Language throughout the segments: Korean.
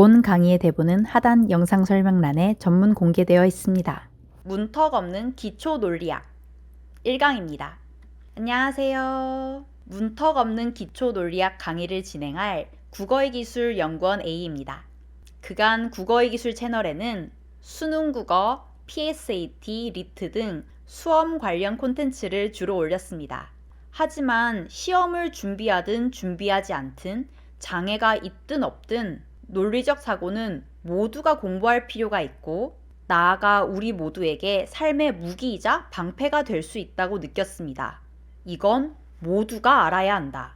본 강의의 대본은 하단 영상 설명란에 전문 공개되어 있습니다. 문턱 없는 기초 논리학 1강입니다. 안녕하세요. 문턱 없는 기초 논리학 강의를 진행할 국어의 기술 연구원 A입니다. 그간 국어의 기술 채널에는 수능 국어, PSAT, 리트 등 수험 관련 콘텐츠를 주로 올렸습니다. 하지만 시험을 준비하든 준비하지 않든 장애가 있든 없든 논리적 사고는 모두가 공부할 필요가 있고 나아가 우리 모두에게 삶의 무기이자 방패가 될 수 있다고 느꼈습니다. 이건 모두가 알아야 한다.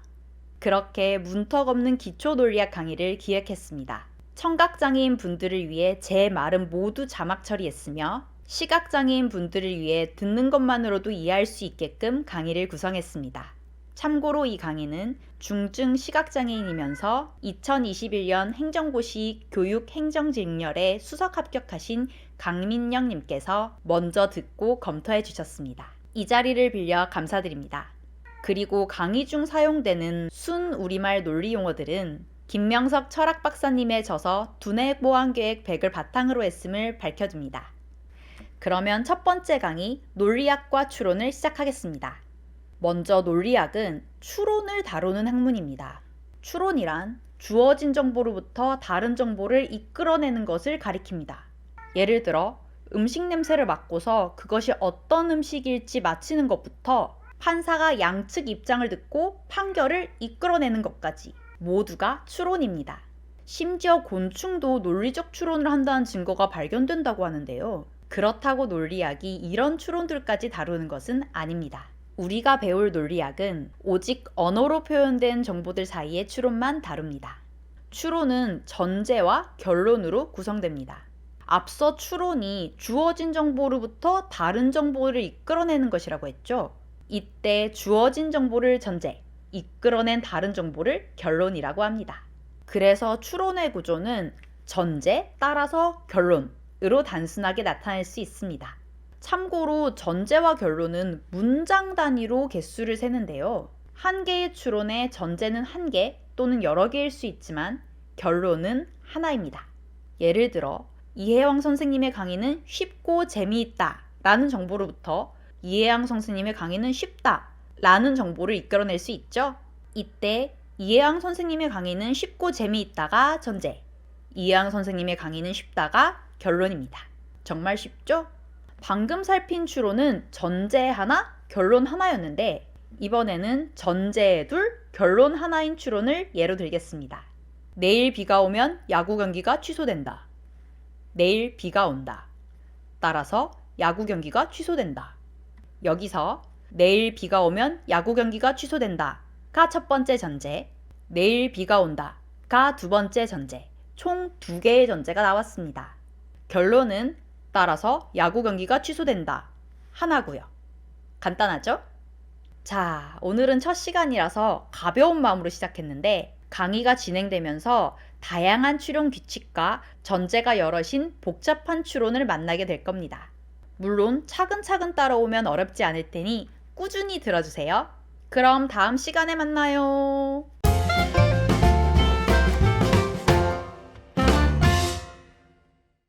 그렇게 문턱 없는 기초 논리학 강의를 기획했습니다. 청각장애인 분들을 위해 제 말은 모두 자막 처리했으며 시각장애인 분들을 위해 듣는 것만으로도 이해할 수 있게끔 강의를 구성했습니다. 참고로 이 강의는 중증 시각장애인이면서 2021년 행정고시 교육 행정직렬에 수석 합격하신 강민영님께서 먼저 듣고 검토해 주셨습니다. 이 자리를 빌려 감사드립니다. 그리고 강의 중 사용되는 순 우리말 논리 용어들은 김명석 철학 박사님의 저서 두뇌 보완 계획 100을 바탕으로 했음을 밝혀줍니다. 그러면 첫 번째 강의 논리학과 추론을 시작하겠습니다. 먼저 논리학은 추론을 다루는 학문입니다. 추론이란 주어진 정보로부터 다른 정보를 이끌어내는 것을 가리킵니다. 예를 들어 음식 냄새를 맡고서 그것이 어떤 음식일지 맞히는 것부터 판사가 양측 입장을 듣고 판결을 이끌어내는 것까지 모두가 추론입니다. 심지어 곤충도 논리적 추론을 한다는 증거가 발견된다고 하는데요. 그렇다고 논리학이 이런 추론들까지 다루는 것은 아닙니다. 우리가 배울 논리학은 오직 언어로 표현된 정보들 사이의 추론만 다룹니다. 추론은 전제와 결론으로 구성됩니다. 앞서 추론이 주어진 정보로부터 다른 정보를 이끌어내는 것이라고 했죠. 이때 주어진 정보를 전제, 이끌어낸 다른 정보를 결론이라고 합니다. 그래서 추론의 구조는 전제 따라서 결론으로 단순하게 나타낼 수 있습니다. 참고로 전제와 결론은 문장 단위로 개수를 세는데요. 한 개의 추론의 전제는 한 개 또는 여러 개일 수 있지만 결론은 하나입니다. 예를 들어 이혜왕 선생님의 강의는 쉽고 재미있다 라는 정보로부터 이혜왕 선생님의 강의는 쉽다 라는 정보를 이끌어낼 수 있죠. 이때 이혜왕 선생님의 강의는 쉽고 재미있다가 전제, 이혜왕 선생님의 강의는 쉽다가 결론입니다. 정말 쉽죠? 방금 살핀 추론은 전제 하나, 결론 하나였는데 이번에는 전제 둘, 결론 하나인 추론을 예로 들겠습니다. 내일 비가 오면 야구 경기가 취소된다. 내일 비가 온다. 따라서 야구 경기가 취소된다. 여기서 내일 비가 오면 야구 경기가 취소된다 가 첫 번째 전제, 내일 비가 온다 가 두 번째 전제, 총 두 개의 전제가 나왔습니다. 결론은 따라서 야구 경기가 취소된다. 하나고요. 간단하죠? 자, 오늘은 첫 시간이라서 가벼운 마음으로 시작했는데 강의가 진행되면서 다양한 추론 규칙과 전제가 여럿인 복잡한 추론을 만나게 될 겁니다. 물론 차근차근 따라오면 어렵지 않을 테니 꾸준히 들어주세요. 그럼 다음 시간에 만나요.